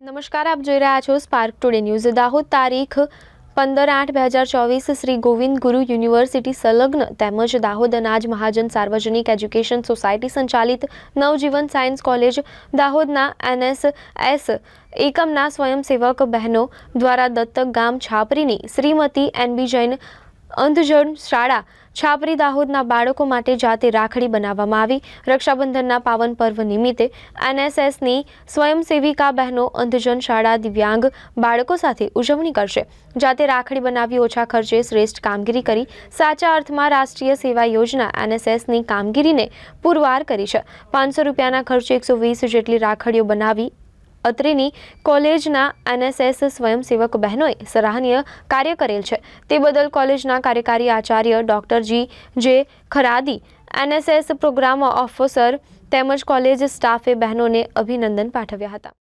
નમસ્કાર, આપ જોઈ રહ્યા છો સ્પાર્ક ટુડે ન્યૂઝ દાહોદ તારીખ પંદર આઠ બે હજાર ચોવીસ શ્રી ગોવિંદ ગુરુ યુનિવર્સિટી સંલગ્ન તેમજ દાહોદ અનાજ મહાજન સાર્વજનિક એજ્યુકેશન સોસાયટી સંચાલિત નવજીવન સાયન્સ કોલેજ દાહોદના એનએસએસ એકમના સ્વયંસેવક બહેનો દ્વારા દત્તક ગામ છાપરીની શ્રીમતી એનબી જૈન અંધજન શાળા છાપરી દાહોદના બાળકો માટે જાતે રાખડી બનાવવામાં આવી. રક્ષાબંધનના પાવન પર્વ નિમિત્તે એનએસએસની સ્વયંસેવિકા બહેનો અંધજન શાળા દિવ્યાંગ બાળકો સાથે ઉજવણી કરશે. જાતે રાખડી બનાવી ઓછા ખર્ચે શ્રેષ્ઠ કામગીરી કરી સાચા અર્થમાં રાષ્ટ્રીય સેવા યોજના એનએસએસની કામગીરીને પુરવાર કરી છે. પાંચસો રૂપિયાના ખર્ચે એકસો વીસ જેટલી રાખડીઓ બનાવી અત્રેની કોલેજના એનએસએસ સ્વયંસેવક બહેનોએ સરાહનીય કાર્ય કરેલ છે. તે બદલ કોલેજના કાર્યકારી Acharya doctor G. J. Kharadi, NSS programme officer તેમજ કોલેજ સ્ટાફે બહેનોને અભિનંદન પાઠવ્યા હતા.